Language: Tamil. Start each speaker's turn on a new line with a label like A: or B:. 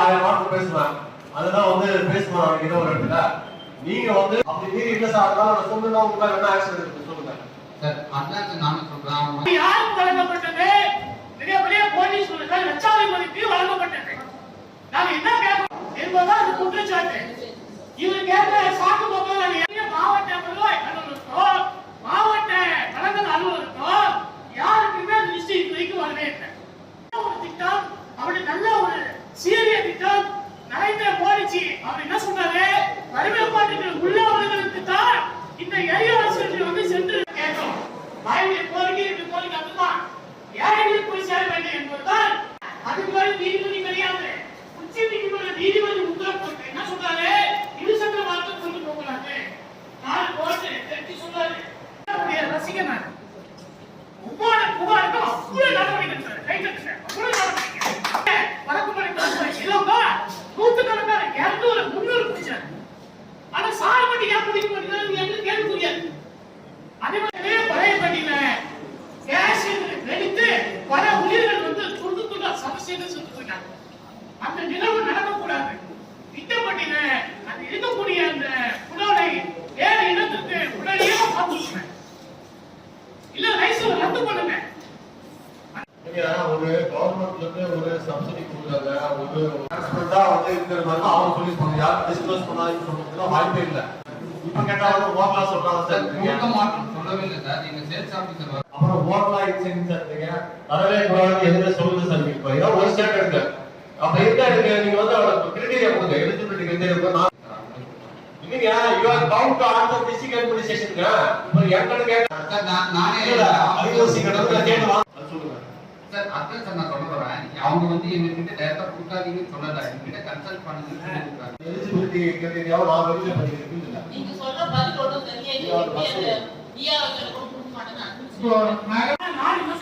A: ஆயிரம் வார்த்தை பேசுவேன். அதுதான் வந்து பேசுவேன் அவனுக்கு ஒரு நீங்க வந்து அப்படி நீங்க இல்ல சொல்லுங்க உங்களுக்கு என்ன ஆக்சன் இருக்கு சொல்லுங்க.
B: சார் அண்ணாச்சு நானும் சொல்றேன்.
C: யாருக்கு வழங்கப்பட்டது? பெரிய பெரிய நாங்க என்ன கேட்போம் என்பதுதான் அது குற்றச்சாட்டு. இவர் கேட்ட சாக்கு பக்கம் அந்த நிலவு நடக்கக்கூடாது. திட்டப்பட்டின அது இருக்கக்கூடிய அந்த
A: நீங்க ஒரு கவர்மெண்ட்ல இருந்து ஒரு சப்சிடி கொடுக்குறாங்க. ஒரு ஹாரஸ்மெண்டா வந்து இருக்கிற மாதிரி தான் அவங்க சொல்லிருப்பாங்க யாரும் டிஸ்க்ளோஸ் பண்ணாதுன்னு சொல்றதுக்கு வாய்ப்பே இல்ல. இப்ப கேட்டா வந்து ஓட்டலா சொல்றாங்க
B: சார். கொடுக்க மாட்டோம்னு சொல்லவே இல்லை சார். நீங்க சேல்ஸ் ஆஃபீஸர்
A: அப்புறம் ஓட்டலா இன்சென்ட் சார் தரவே கூடாது எதுவுமே சொல்லுங்க சார் இப்ப? ஏதாவது ஒரு ஸ்டேட் எடுங்க அப்ப நீங்க வந்து அவருக்கு கிரிட்டீரியா கொடுங்க. எலிஜிபிலிட்டி கிரிட்டீரியா நான் இல்லைங்க you are bound to answer district அட்மினிஸ்ட்ரேஷனுங்க இப்போ என்கிட்ட கேட்டா
B: சார் நான் நானே
A: ஐஓசி கிட்ட கேட்டு
B: சார் அதான் சார் நான் சொல்ல வரேன் அவங்க வந்து எங்ககிட்ட டேரக்டா கொடுக்காதீங்கன்னு சொல்லல எங்ககிட்ட கன்சல்ட் சொல்லியிருக்காங்க
A: எலிஜிபிலிட்டி கிரிட்டீரியாவை நான்
D: நீங்க சொல்ற பதில் ஒண்ணும் தெரியல. கொடுக்க
B: மேடம்
C: நான் என்ன